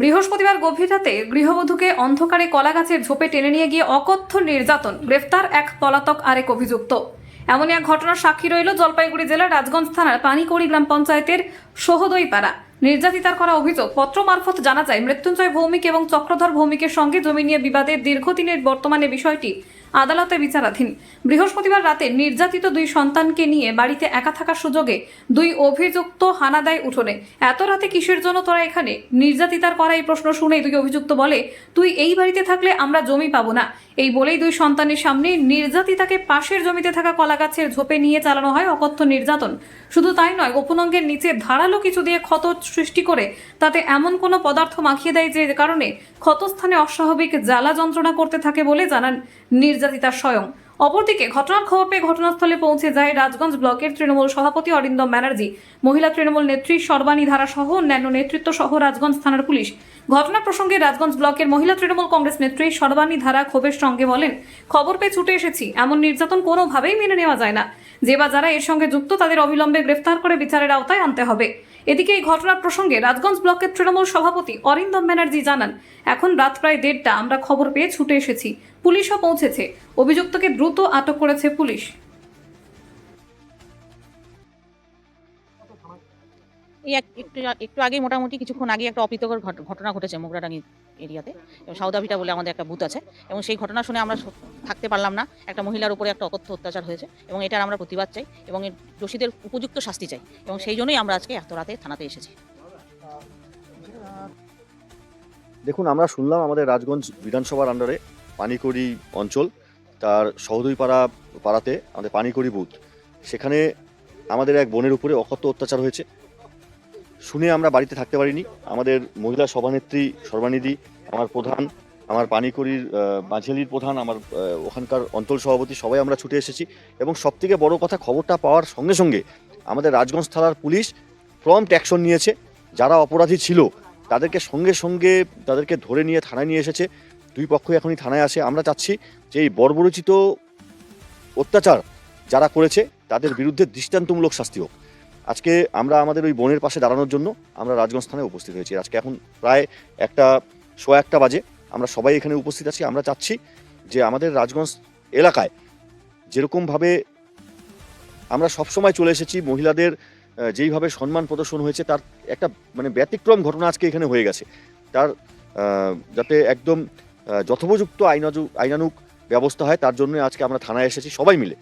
বৃহস্পতিবার গভীর রাতে গৃহবধূকে অন্ধকারে কলাগাছের ঝোপে টেনে নিয়ে গিয়ে অকথ্য নির্যাতন, গ্রেফতার এক পলাতক আরেক অভিযুক্ত। এমন এক ঘটনার সাক্ষী রইল জলপাইগুড়ি জেলার রাজগঞ্জ থানার পানিকড়ি গ্রাম পঞ্চায়েতের সোহদইপাড়া। নির্যাতিতার করা অভিযোগ পত্র মারফত জানা যায় মৃত্যুঞ্জয় ভৌমিক এবং চক্রধর ভৌমিকের সঙ্গে জমি নিয়ে বিবাদের দীর্ঘদিনের বর্তমানে বিষয়টি আদালতে বিচারাধীন। বৃহস্পতিবার রাতে নির্যাতিত দুই সন্তানকে নিয়ে বাড়িতে একা থাকার সুযোগে দুই অভিযুক্ত হানা দেয় উঠোনে। এত রাতে কিসের জন্য তোরা এখানে? নির্যাতিতার করা এই প্রশ্ন শুনে দুই অভিযুক্ত বলে, তুই এই বাড়িতে থাকলে আমরা জমি পাবো না। এই বলেই দুই সন্তানের সামনে নির্যাতিতাকে পাশের জমিতে থাকা কলাগাছের ঝোপে নিয়ে চালানো হয় অকথ্য নির্যাতন। শুধু তাই নয় গোপন অঙ্গের নিচে ধারালো কিছু দিয়ে ক্ষত সৃষ্টি করে তাতে এমন কোনো পদার্থ মাখিয়ে দেয় যে কারণে ক্ষতস্থানে অস্বাভাবিক জ্বালা যন্ত্রণা করতে থাকে বলে জানান নির্যাতিতা স্বয়ং অপরদিকে ঘটনার খবর পেয়ে ঘটনাস্থলে পৌঁছে যায় রাজগঞ্জ ব্লকের তৃণমূল সভাপতি অরিন্দম ব্যানার্জি। মহিলা তৃণমূল নেত্রী সর্বাণী ধারা সহ অন্যান্য নেতৃত্ব সহ রাজগঞ্জ থানার পুলিশ। ঘটনা প্রসঙ্গে রাজগঞ্জ ব্লকের মহিলা তৃণমূল কংগ্রেস নেত্রী সর্বাণী ধারা ক্ষোভের সঙ্গে বলেন, খবর পেয়ে ছুটে এসেছি। এমন নির্যাতন কোনোভাবেই মেনে নেওয়া যায় না। যে বা যারা এর সঙ্গে যুক্ত তাদের অবিলম্বে গ্রেফতার করে বিচারের আওতায় আনতে হবে। এদিকে এই ঘটনার প্রসঙ্গে রাজগঞ্জ ব্লকের তৃণমূল সভাপতি অরিন্দম ব্যানার্জি জানান, এখন রাত প্রায় দেড়টা, আমরা খবর পেয়ে ছুটে এসেছি। পুলিশও পৌঁছেছে। অভিযুক্তকে দ্রুত আটক করেছে পুলিশ। এই এক একটু একটু আগে মোটামুটি কিছুক্ষণ আগে একটা অপ্রীতকর ঘট- ঘটনা ঘটেছে মোগরাডাঙ্গি এরিয়াতে। এবং সাউদাভিটা বলে আমাদের একটা বুথ আছে। এবং সেই ঘটনা শুনে আমরা থাকতে পারলাম না। একটা মহিলার উপরে একটা অকথ্য অত্যাচার হয়েছে। এবং এটার আমরা প্রতিবাদ চাই। এবং এর দোষীদের উপযুক্ত শাস্তি চাই। এবং সেই জন্যই আমরা আজকে এত রাতে থানাতে এসেছি। দেখুন আমরা শুনলাম আমাদের রাজগঞ্জ বিধানসভার আন্ডারে পানিকড়ি অঞ্চল। তার সহদইপাড়া পাড়াতে আমাদের পানিকড়ি বুথ। সেখানে আমাদের এক বোনের উপরে অকথ্য অত্যাচার হয়েছে। শুনে আমরা বাড়িতে থাকতে পারিনি। আমাদের মহিলা সভানেত্রী সর্বানিধি, আমার প্রধান, আমার পানিকড়ির মাঝালির প্রধান, আমার ওখানকার অঞ্চল সভাপতি, সবাই আমরা ছুটে এসেছি। এবং সবথেকে বড় কথা খবরটা পাওয়ার সঙ্গে সঙ্গে আমাদের রাজগঞ্জ থানার পুলিশ প্রম্পট অ্যাকশন নিয়েছে। যারা অপরাধী ছিল, তাদেরকে সঙ্গে সঙ্গে তাদেরকে ধরে নিয়ে থানায় নিয়ে এসেছে। দুই পক্ষই এখনই থানায় আসে। আমরা চাচ্ছি যে এই বর্বরচিত অত্যাচার যারা করেছে, তাদের বিরুদ্ধে দৃষ্টান্তমূলক শাস্তি হোক। আজকে আমরা আমাদের ওই বোনের পাশে দাঁড়ানোর জন্য আমরা রাজগঞ্জ থানায় উপস্থিত হয়েছি। আজকে এখন প্রায় একটা শো একটা বাজে। আমরা সবাই এখানে উপস্থিত আছি। আমরা চাচ্ছি যে আমাদের রাজগঞ্জ এলাকায় যেরকমভাবে আমরা সবসময় চলে এসেছি, মহিলাদের যেইভাবে সম্মান প্রদর্শন হয়েছে, তার একটা মানে ব্যতিক্রম ঘটনা আজকে এখানে হয়ে গেছে। তার যাতে একদম যথোপযুক্ত আইনানুক ব্যবস্থা হয় তার জন্য আজকে আমরা থানায় এসেছি সবাই মিলে।